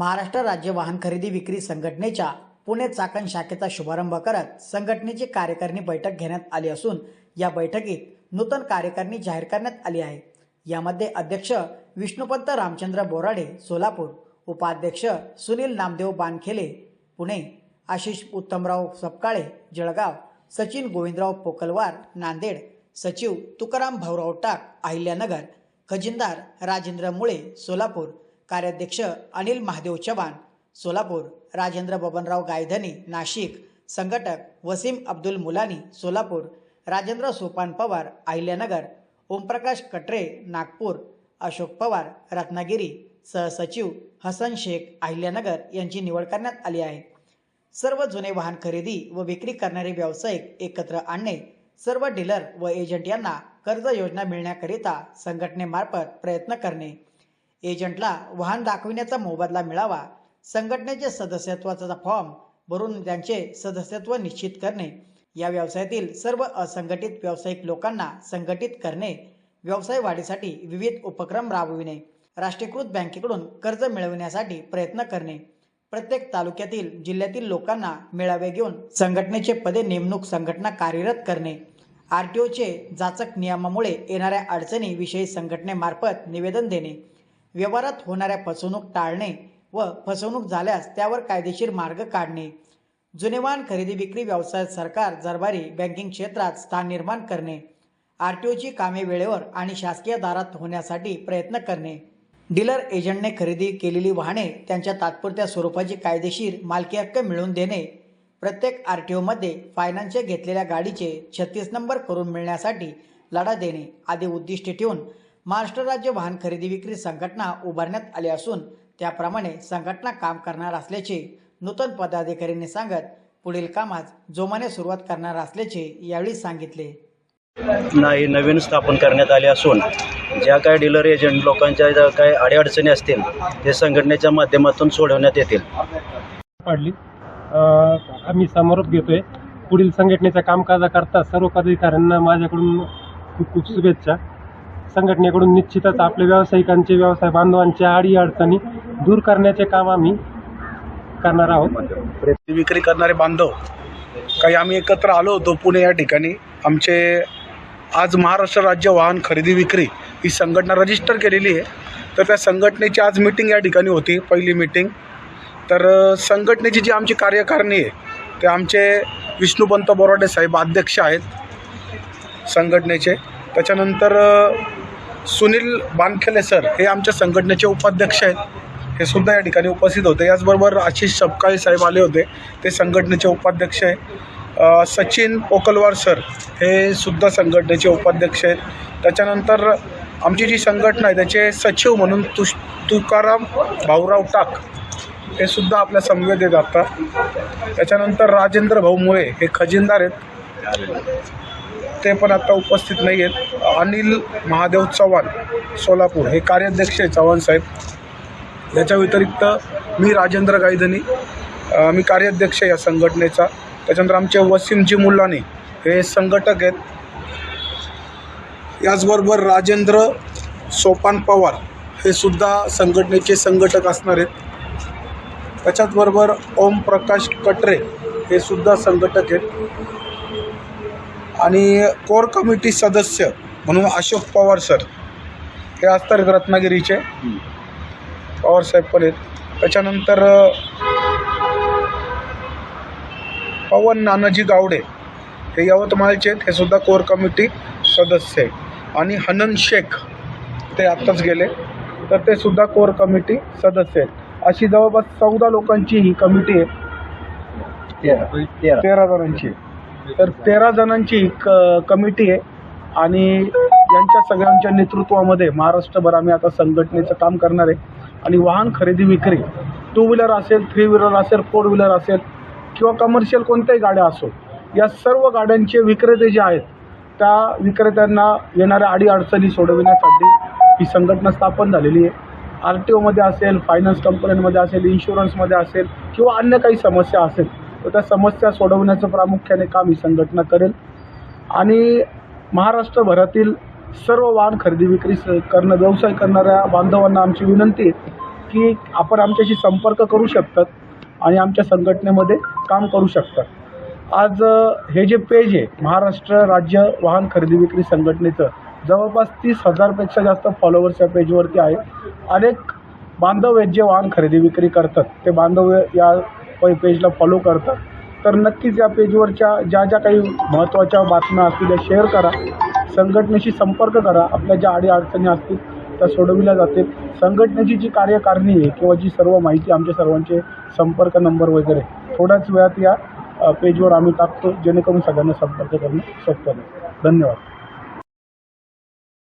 महाराष्ट्र राज्य वाहन खरेदी विक्री संघटनेच्या पुणे चाकण शाखेचा शुभारंभ करत संघटनेची कार्यकारिणी बैठक घेण्यात आली असून या बैठकीत नूतन कार्यकारिणी जाहीर करण्यात आली आहे. यामध्ये अध्यक्ष विष्णुपंत रामचंद्र बोराडे सोलापूर उपाध्यक्ष सुनील नामदेव बानखेले पुणे आशिष उत्तमराव सपकाळे जळगाव सचिन गोविंदराव पोकलवार नांदेड सचिव तुकाराम भाऊराव टाक अहिल्यानगर खजिनदार राजेंद्र मुळे सोलापूर कार्याध्यक्ष अनिल महादेव चव्हाण सोलापूर राजेंद्र बबनराव गायधनी नाशिक संघटक वसीम अब्दुल मुलानी सोलापूर राजेंद्र सोपान पवार अहिल्यानगर ओमप्रकाश कटरे नागपूर अशोक पवार रत्नागिरी सहसचिव हसन शेख अहिल्यानगर यांची निवड करण्यात आली आहे. सर्व जुने वाहन खरेदी व विक्री करणारे व्यावसायिक एकत्र आणणे सर्व डीलर व एजंट यांना कर्ज योजना मिळण्याकरिता संघटनेमार्फत प्रयत्न करणे एजंटला वाहन दाखविण्याचा मोबदला मिळावा संघटनेचे सदस्यत्वाचा फॉर्म भरून त्यांचे सदस्यत्व निश्चित करणे या व्यवसायातील सर्व असंघटित व्यावसायिक लोकांना संघटित करणे व्यवसाय वाढीसाठी विविध उपक्रम राबविणे राष्ट्रीयकृत बँकेकडून कर्ज मिळविण्यासाठी प्रयत्न करणे. प्रत्येक तालुक्यातील जिल्ह्यातील लोकांना मेळावे घेऊन संघटनेचे पदे नेमणूक संघटना कार्यरत करणे. आर टी ओचे जाचक नियमामुळे येणाऱ्या अडचणीविषयी संघटनेमार्फत निवेदन देणे. व्यवहारात होणाऱ्या फसवणूक टाळणे व फसवणूक झाल्यास त्यावर कायदेशीर मार्ग काढणे. जुने वाहन खरेदी विक्री व्यवसायात सरकार दरबारी बँकिंग क्षेत्रात स्थान निर्माण करणे. आर टी ओची कामे वेळेवर आणि शासकीय दारात होण्यासाठी प्रयत्न करणे. डीलर एजंटने खरेदी केलेली वाहने त्यांच्या तात्पुरत्या स्वरूपाची कायदेशीर मालकी हक्क मिळवून देणे. प्रत्येक आर टी ओमध्ये फायनान्सचे घेतलेल्या गाडीचे छत्तीस नंबर करून मिळण्यासाठी लढा देणे आदी उद्दिष्टे ठेवून महाराष्ट्र राज्य वाहन खरेदी विक्री संघटना उभारण्यात आली असून त्याप्रमाणे संघटना काम करणार असल्याचे नूतन पदाधिकाऱ्यांनी सांगत पुढील कामास जोमाने सुरुवात करणार असल्याचे यावेळी सांगितले. नाही नवीन स्थापन करण्यात आले असून ज्या काय डीलर एजंट लोकांच्या ज्या काय अडीअडचणी असतील ते संघटनेच्या माध्यमातून सोडवण्यात येतील. पाडली आम्ही समारोप घेतोय. पुढील संघटनेच्या कामकाजाकरता सर्व पदाधिकाऱ्यांना माझ्याकडून खूप खूप शुभेच्छा. संघटनेकडून निश्चितच आपल्या व्यावसायिकांचे व्यवसाय बांधवांच्या अडी अडचणी दूर करण्याचे काम आम्ही करणार आहोत. खरेदी विक्री करणारे बांधव काही आम्ही एकत्र आलो होतो पुणे या ठिकाणी. आमचे आज महाराष्ट्र राज्य वाहन खरेदी विक्री ही संघटना रजिस्टर केलेली आहे. तर त्या संघटनेची आज मीटिंग या ठिकाणी होती पहिली मीटिंग तर संघटनेची जी आमची कार्यकारिणी आहे ते आमचे विष्णुपंत बोराडे साहेब अध्यक्ष आहेत संघटनेचे. त्याच्यानंतर सुनील बानखेले सर हे आमच्या संघटनेचे उपाध्यक्ष आहेत. हे सुद्धा या ठिकाणी उपस्थित होते. याचबरोबर आशिष सपकाळे साहेब आले होते. ते संघटनेचे उपाध्यक्ष आहे सचिन पोकलवार सर हे सुद्धा संघटनेचे उपाध्यक्ष आहेत. त्याच्यानंतर आमची जी संघटना आहे त्याचे सचिव म्हणून तुष तुकाराम भाऊराव टाक हे सुद्धा आपल्या समवेत येत आता. त्याच्यानंतर राजेंद्र भाऊ मुळे हे खजिनदार आहेत. ते पण आता उपस्थित नाही आहेत. अनिल महादेव चव्हाण सोलापूर. हे कार्याध्यक्ष आहे चव्हाण साहेब. याच्या व्यतिरिक्त मी राजेंद्र गायधनी मी कार्याध्यक्ष आहे या संघटनेचा. त्याच्यानंतर आमचे वसीमजी मुल्लानी हे संघटक आहेत. याचबरोबर राजेंद्र सोपान पवार हे सुद्धा संघटनेचे संघटक असणार आहेत. त्याच्याचबरोबर ओम प्रकाश कटरे हे सुद्धा संघटक आहेत. आणि कोर कमिटी सदस्य म्हणून अशोक पवार सर हे असतात रत्नागिरीचे पवार साहेब पण आहेत. त्याच्यानंतर पवन नानाजी गावडे हे यवतमाळचे आहेत. हे सुद्धा कोर कमिटी सदस्य आहे आणि हनन शेख ते आत्ताच गेले. तर ते सुद्धा कोर कमिटी सदस्य आहेत. अशी जवळपास चौदा लोकांची ही कमिटी आहे. तेरा. जणांची. तर तेरा जणांची क कमिटी आहे. आणि यांच्या सगळ्यांच्या नेतृत्वामध्ये महाराष्ट्रभर आम्ही आता संघटनेचं काम करणार आहे. आणि वाहन खरेदी विक्री टू व्हीलर असेल थ्री व्हीलर असेल फोर व्हीलर असेल किंवा कमर्शियल कोणत्याही गाड्या असो या सर्व गाड्यांचे विक्रेते जे आहेत त्या विक्रेत्यांना येणाऱ्या अडीअडचणी सोडविण्यासाठी ही संघटना स्थापन झालेली आहे. आर टी ओमध्ये असेल फायनान्स कंपन्यांमध्ये असेल इन्शुरन्समध्ये असेल किंवा अन्य काही समस्या असेल तर त्या समस्या सोडवण्याचं प्रामुख्याने काम ही संघटना करेल. आणि महाराष्ट्रभरातील सर्व वाहन खरेदी विक्री स- करणं व्यवसाय करणाऱ्या बांधवांना आमची विनंती आहे की आपण आमच्याशी संपर्क करू शकतात आणि आमच्या संघटनेमध्ये काम करू शकतात. आज हे जे पेज आहे महाराष्ट्र राज्य वाहन खरेदी विक्री संघटनेचं जवळपास तीस हजारपेक्षा जास्त फॉलोअर्स या पेजवरती आहे. अनेक बांधव आहेत जे वाहन खरेदी विक्री करतात. ते बांधव या पेजला फॉलो करतात. तर नक्कीच या पेजवरच्या ज्या ज्या काही महत्त्वाच्या बातम्या असतील त्या शेअर करा. संघटनेशी संपर्क करा. आपल्या ज्या अडीअडचणी असतील त्या सोडविल्या जातील. संघटनेची जी कार्यकारिणी आहे किंवा जी सर्व माहिती आमच्या सर्वांचे संपर्क नंबर वगैरे थोड्याच वेळात या पेजवर आम्ही टाकतो. जेणेकरून सगळ्यांना संपर्क करणं सोपं जाईल धन्यवाद.